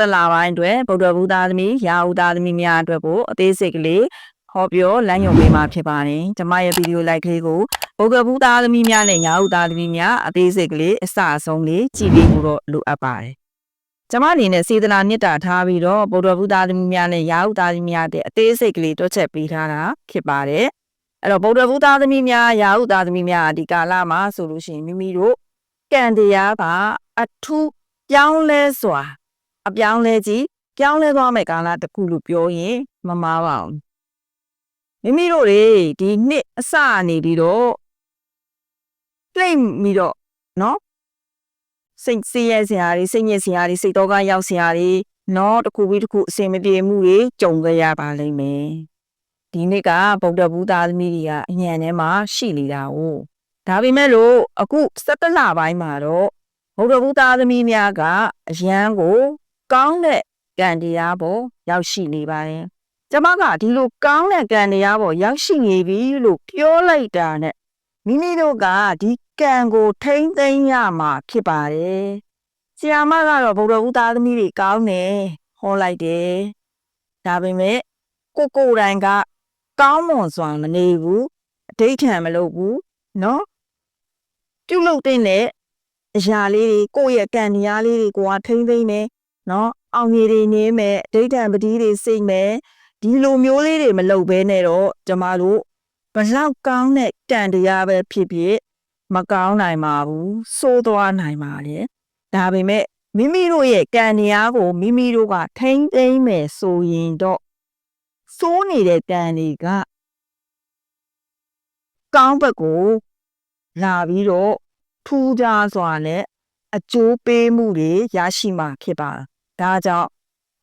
တလပိုင်းအတွက်ဗုဒ္ဓဘုရားသမီးရာဟုသားသမီးများအတွက်ကိုအသေးစိတ်ကလေးဟောပြောလမ်းညွှန်ပေးမှာဖြစ်ပါတယ်။ကျွန်မရဲ့ဗီဒီယိုလိုက်ကလေးကိုဗုဒ္ဓဘုရားသမီးများနဲ့ရာဟုသားသမီးများအသေးစိတ်ကလေးအစအဆုံးလေးကြည့်ပေးဖို့တော့လိုအပ်ပါတယ်။ကျွန်မအနေနဲ့စေတနာမေတ္တာထားပြီးတော့ဗုဒ္ဓဘုရားသမီးများနဲ့ရာဟုသားသမီးများတဲ့အသေးစိတ်ကလေးတွက်ချက်ပေးထားတာဖြစ်ပါတယ်။အဲ့တော့ဗုဒ္ဓဘုရားသမီးများရာဟုသားသမီးများဒီကာလမှာဆိုလို့ရှိရင်မိမိတို့ကံတရားကအထူးပြောင်းလဲစွာ အပြောင်းလဲကြီးပြောင်းလဲသွားမယ့်ကာလတစ်ခုလို့ပြောရင်မမှားပါဘူးမိမိတို့တွေဒီနှစ်အစနေပြီးတော့ပြိမ့်ပြီးတော့နော်စိတ်စိတ်ရစရာတွေစိတ်ညစ်စရာတွေစိတ်တော့ကရောက်စရာတွေနော်တစ်ခုပြီးတစ်ခုအစင်မပြေမှုတွေကြုံကြရပါလိမ့်မယ်ဒီနှစ်ကဗုဒ္ဓဘုရားသမီးတွေကအညံထဲမှာရှိနေတာ哦ဒါပေမဲ့လို့အခု17လပိုင်းမှာတော့ဗုဒ္ဓဘုရားသမီးများကအရန်ကို ကောင်းတဲ့ကံတရားပေါ်ရောက်ရှိနေပါတယ်။ကျမကဒီလိုကောင်းတဲ့ကံတရားပေါ်ရောက်ရှိနေပြီလို့ပြောလိုက်တာနဲ့မိမိတို့ကဒီကံကိုထိမ့်သိမ်းရမှာဖြစ်ပါတယ်။ဆရာမကတော့ဗုဒ္ဓဦးသားသမီးတွေကောင်းတယ်ဟောလိုက်တယ်။ဒါပေမဲ့ကိုကိုယ်တိုင်ကကောင်းမွန်စွာမနေဘူးအဋိဋ္ဌံမလုပ်ဘူးနော်ပြုလုပ်တဲ့အရာလေးတွေကိုယ့်ရဲ့ကံတရားလေးတွေကိုကထိမ့်သိမ့်မယ် နော်အောင်ရည်တွေနေမယ်အဋိဋ္ဌံပတိတွေစိတ်မယ်ဒီလိုမျိုးလေးတွေမလုပ်ဘဲနဲ့တော့ကျမတို့ဘလောက်ကောင်းတဲ့တန်တရားပဲဖြစ်ဖြစ်မကောင်းနိုင်ပါဘူးစိုးသွားနိုင်ပါလေဒါပေမဲ့မိမိတို့ရဲ့ကံတရားကိုမိမိတို့ကထိမ့်သိမ့်မယ်ဆိုရင်တော့စိုးနေတဲ့ကံတွေကကောင်းဘက်ကိုလာပြီးတော့ထူးခြားစွာနဲ့အကျိုးပေးမှုတွေရရှိမှာဖြစ်ပါ ဒါကြောင့်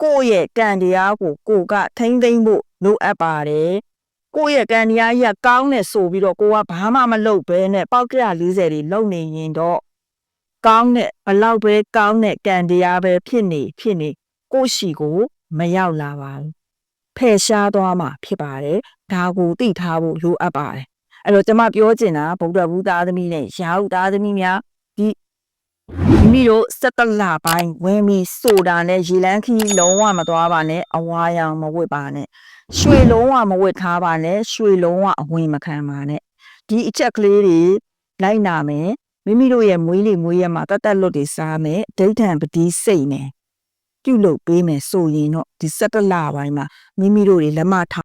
ကိုယ့်ရဲ့ကံတရားကိုကိုယ်ကထိမ့်သိမ့်ဖို့လိုအပ်ပါတယ်။ကိုယ့်ရဲ့ကံတရားကြီးကကောင်းတယ်ဆိုပြီးတော့ကိုကဘာမှမလုပ်ဘဲနဲ့ပေါက်ကရ40တွေလုံနေရင်တော့ကောင်းတဲ့ဘလောက်ပဲကောင်းတဲ့ကံတရားပဲဖြစ်နေဖြစ်နေကိုယ့်ရှိကိုမရောက်လာပါဘူး။ဖယ်ရှားသွားမှာဖြစ်ပါတယ်။ဒါကိုသိထားဖို့လိုအပ်ပါတယ်။အဲ့တော့ကျွန်မပြောချင်တာဗုဒ္ဓဘုသားသမီးနဲ့ရာဟုသားသမီးများဒီ မိမိတို့စက်တလပိုင်းဝင်ပြီးဆိုတာနဲ့ရေလန်းခီးလုံးဝမသွားပါနဲ့အဝါရောင်မဝတ်ပါနဲ့ရွှေလုံးဝမဝတ်ထားပါနဲ့ရွှေလုံးဝအဝင်မခံပါနဲ့ဒီအချက်ကလေးတွေလိုက်နာမယ်မိမိတို့ရဲ့မွေးလေးမွေးရမှာတတ်တက်လွတ်တွေစားမယ်ဒိဋ္ဌံပတိစိတ်မယ်ပြုတ်လုပ်ပေးမယ်ဆိုရင်တော့ဒီစက်တလပိုင်းမှာမိမိတို့တွေလက်မထောင်